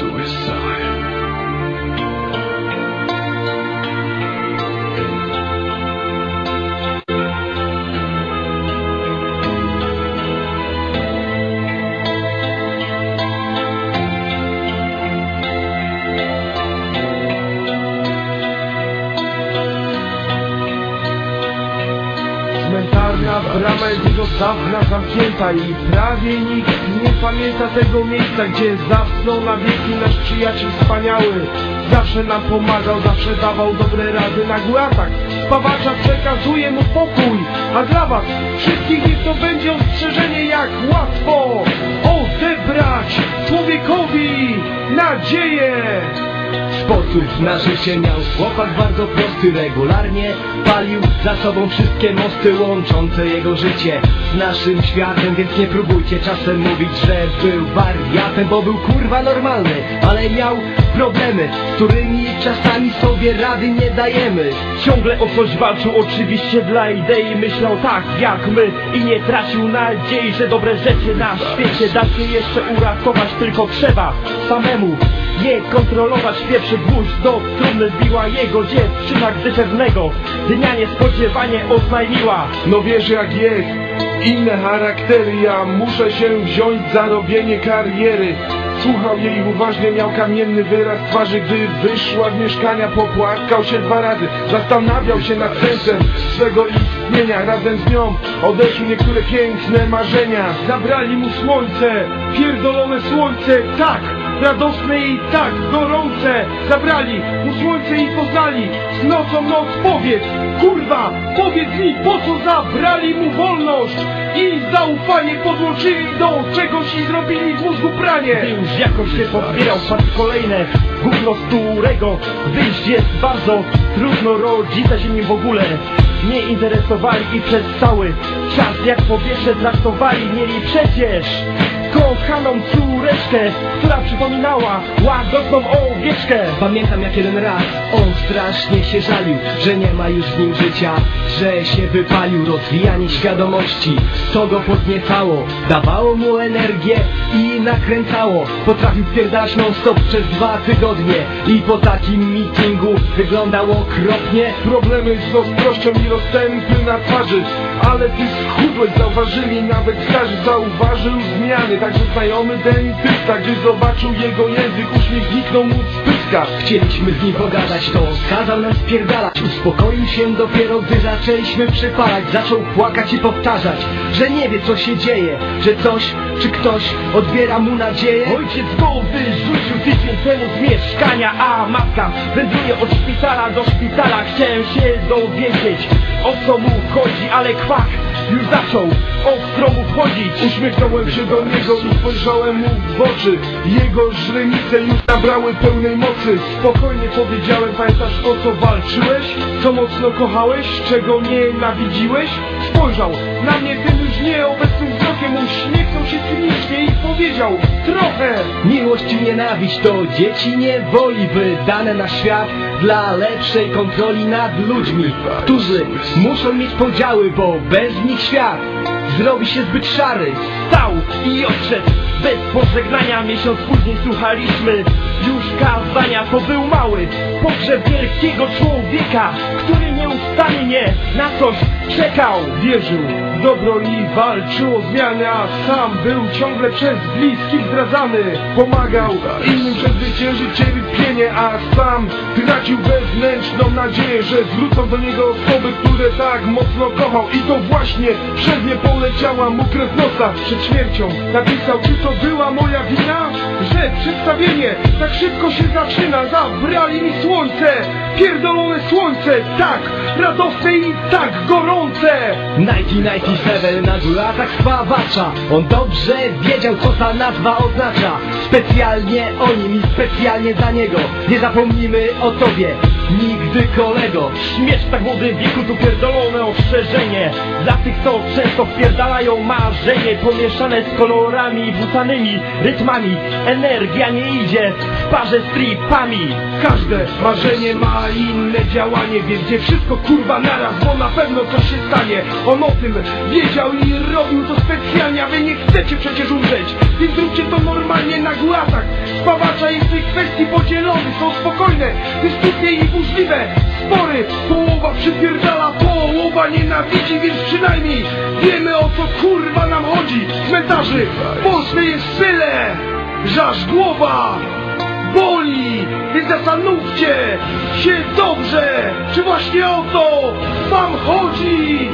a suicide. Cmentarna brama jest już od dawna zamknięta i prawie nikt nie pamięta tego miejsca, gdzie zasnął na wieki nasz przyjaciel wspaniały. Zawsze nam pomagał, zawsze dawał dobre rady na atak. Spawacza przekazuje mu pokój, a dla was wszystkich niech to będzie ostrzeżenie jak łatwo odebrać człowiekowi nadzieję. Sposób na życie miał chłopak bardzo prosty Regularnie palił za sobą wszystkie mosty łączące jego życie z naszym światem Więc nie próbujcie czasem mówić, że był wariatem Bo był kurwa normalny, ale miał problemy Z którymi czasami sobie rady nie dajemy. Ciągle o coś walczył, oczywiście dla idei Myślał tak jak my i nie tracił nadziei Że dobre rzeczy na świecie da się jeszcze uratować Tylko trzeba samemu nie kontrolować Pierwszy gwóźdź do trumny wbiła jego dziewczyna Gdy pewnego dnia niespodziewanie oznajmiła. No wiesz jak jest, inne charaktery Ja muszę się wziąć za robienie kariery. Słuchał jej uważnie, miał kamienny wyraz twarzy Gdy wyszła z mieszkania, popłakał się dwa razy. Zastanawiał się nad sensem swego istnienia. Razem z nią odeszły niektóre piękne marzenia. Zabrali mu słońce, pierdolone słońce. Tak, radosne i tak gorące Zabrali mu słońce i poznali Z nocą noc powiedz, kurwa, powiedz mi po co zabrali mu wolność I zaufanie podłączyli do czegoś i zrobili z mózgu pranie. Gdy już jakoś się pozbierał po raz kolejne Gówno z którego wyjść jest bardzo trudno Rodzice się nim w ogóle nie interesowali i przez cały czas jak powietrze traktowali Mieli przecież kochaną córeczkę, która przypominała łagodną owieczkę. Pamiętam jak jeden raz on strasznie się żalił Że nie ma już w nim życia, że się wypalił. Rozwijanie świadomości, to go podniecało. Dawało mu energię nakręcało. Potrafił pierdać non stop przez dwa tygodnie. I po takim meetingu wyglądał okropnie. Problemy z ostrością i rozstępy na twarzy. Ale ty schudłeś, zauważyli nawet starzy Zauważył zmiany, także znajomy dentysta. Gdy zobaczył jego język, uśmiech zniknął mu z pyska. Chcieliśmy z nim pogadać, to kazał nam spierdalać. Uspokoił się dopiero, gdy zaczęliśmy przypalać. Zaczął płakać i powtarzać, że nie wie co się dzieje Że coś czy ktoś odbiera mu nadzieję Ojciec go wyrzucił tydzień temu z mieszkania A matka wędruje od szpitala do szpitala Chciałem się dowiedzieć o co mu chodzi Ale kwak już zaczął ostro mu wchodzić Uśmiechnąłem się do niego i spojrzałem mu w oczy Jego źrenice już nabrały pełnej mocy Spokojnie powiedziałem, pamiętasz o co walczyłeś? Co mocno kochałeś? Czego nienawidziłeś? Spojrzał na mnie tym nieobecnym wzrokiem Uśmiechnął się cynicznie i powiedział Trochę. Miłość i nienawiść to dzieci niewoli wydane na świat Dla lepszej kontroli nad ludźmi Którzy muszą mieć podziały, bo bez nich świat zrobi się zbyt szary. Stał i odszedł bez pożegnania. Miesiąc później słuchaliśmy już kazania. To był mały pogrzeb wielkiego człowieka Który nieustannie na coś czekał. Wierzył. W dobro i walczył o zmiany A sam był ciągle przez bliskich zdradzany. Pomagał innym przezwyciężyć cierpienie A sam tracił wewnętrzną nadzieję Że zwrócą do niego osoby, które tak mocno kochał. I to właśnie przez nie poleciała mu krew nosa. Przed śmiercią napisał, czy to była moja wina? Że przedstawienie tak szybko się zaczyna? Zabrali mi słońce, pierdolone słońce. Tak radosne i tak gorące. 1997 na latach spawacza. On dobrze wiedział co ta nazwa oznacza. Specjalnie o nim i specjalnie dla niego. Nie zapomnimy o tobie Nigdy kolego Śmierć w tak młodym wieku to pierdolone ostrzeżenie. Dla tych co często wpierdalają marzenie Pomieszane z kolorami, wrzucanymi rytmami. Energia nie idzie w parze z tripami. Każde marzenie ma inne działanie Więc nie wszystko kurwa naraz, bo na pewno coś się stanie. On o tym wiedział i robił to specjalnie A wy nie chcecie przecież umrzeć. Więc róbcie to normalnie na głasach spawacza jest tej kwestii podzielony Są spokojne, dyskusje i burzliwe Spory, połowa przypierdala, połowa nienawidzi Więc przynajmniej wiemy o co kurwa nam chodzi. Cmentarzy w Polsce jest tyle, że aż głowa boli. Więc zastanówcie się dobrze Czy właśnie o to wam chodzi